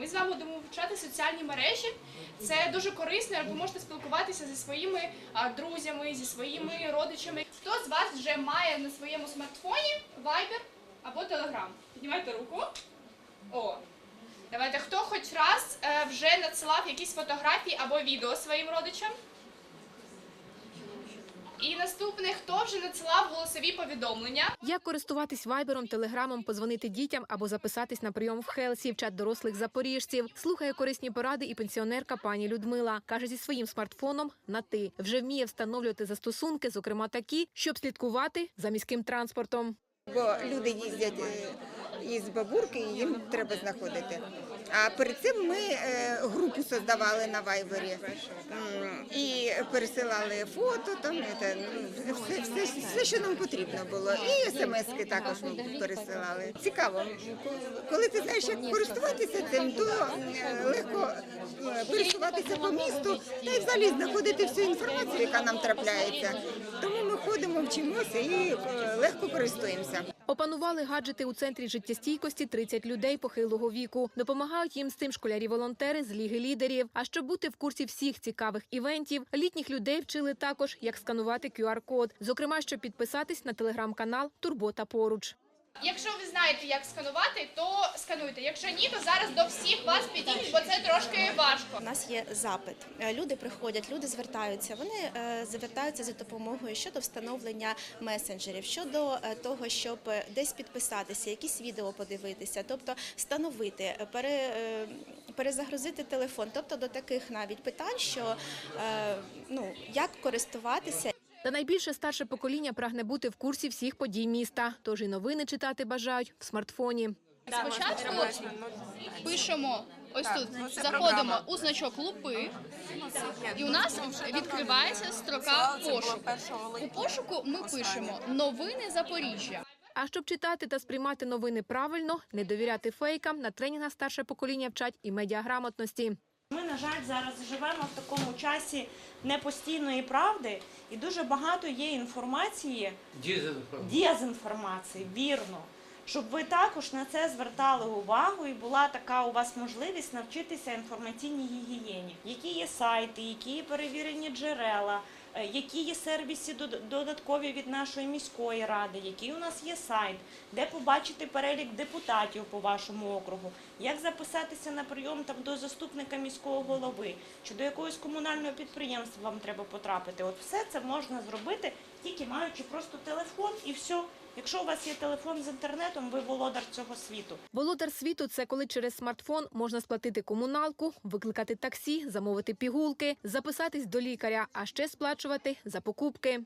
Ми з вами будемо вивчати соціальні мережі. Це дуже корисно, ви можете спілкуватися зі своїми друзями, зі своїми родичами. Хто з вас вже має на своєму смартфоні Viber або Telegram? Піднімайте руку. О, давайте, хто хоч раз е, вже надсилав якісь фотографії або відео своїм родичам? І наступне, хто вже надсилав голосові повідомлення? Як користуватись вайбером, телеграмом, позвонити дітям або записатись на прийом в Хелсі, в чат дорослих запоріжців. Слухає корисні поради і пенсіонерка пані Людмила. Каже, зі своїм смартфоном на ти вже вміє встановлювати застосунки, зокрема такі, щоб слідкувати за міським транспортом. бо люди їздять е, із бабурки, і їм треба знаходити. А перед цим ми е, групу создавали на Вайбері і пересилали фото, там ну, все, все, все, що нам потрібно було. І смски також ми пересилали. Цікаво, коли ти знаєш, як користуватися цим, то легко е, пересуватися по місту та й взагалі знаходити всю інформацію, яка нам трапляється. Тому ми ходимо, вчимося і е, легко користуємося. Опанували гаджети у центрі життєстійкості 30 людей похилого віку. Допомагають їм з цим школярі-волонтери з ліги лідерів. А щоб бути в курсі всіх цікавих івентів, літніх людей вчили також, як сканувати QR-код. Зокрема, щоб підписатись на телеграм-канал Турбота поруч. Якщо ви знаєте, як сканувати, то скануйте. Якщо ні, то зараз до всіх вас підійдуть, бо це трошки важко. У нас є запит. Е, Люди приходять, люди звертаються. Вони е, звертаються за допомогою щодо встановлення месенджерів, щодо е, того, щоб десь підписатися, якісь відео подивитися, тобто встановити, пере, перезагрузити телефон, тобто до таких навіть питань, що ну як користуватися. Та найбільше старше покоління прагне бути в курсі всіх подій міста. Тож і новини читати бажають в смартфоні. Спочатку пишемо ось тут, заходимо у значок лупи, і у нас відкривається строка пошуку. У пошуку ми пишемо новини Запоріжжя. А щоб читати та сприймати новини правильно, не довіряти фейкам, на тренінгах старше покоління вчать і медіаграмотності. На жаль, зараз живемо в такому часі непостійної правди, і дуже багато є інформації, дезінформації, вірно. Щоб ви також на це звертали увагу і була така у вас можливість навчитися інформаційній гігієні. Які є сайти, які є перевірені джерела, які є сервіси дод- додаткові від нашої міської ради, який у нас є сайт, де побачити перелік депутатів по вашому округу, як записатися на прийом там до заступника міського голови, чи до якогось комунального підприємства вам треба потрапити. От все це можна зробити, тільки маючи просто телефон і все. Якщо у вас є телефон з інтернетом, ви володар цього світу. Володар світу це коли через смартфон можна сплатити комуналку, викликати таксі, замовити пігулки, записатись до лікаря, а ще сплачувати за покупки.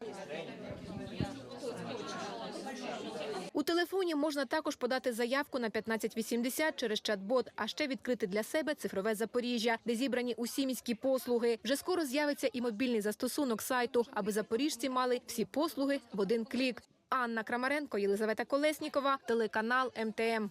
У телефоні можна також подати заявку на 1580 через чат-бот, а ще відкрити для себе цифрове Запоріжжя, де зібрані усі міські послуги. Вже скоро з'явиться і мобільний застосунок сайту, аби запоріжці мали всі послуги в один клік. Анна Крамаренко, Єлизавета Колеснікова, телеканал МТМ.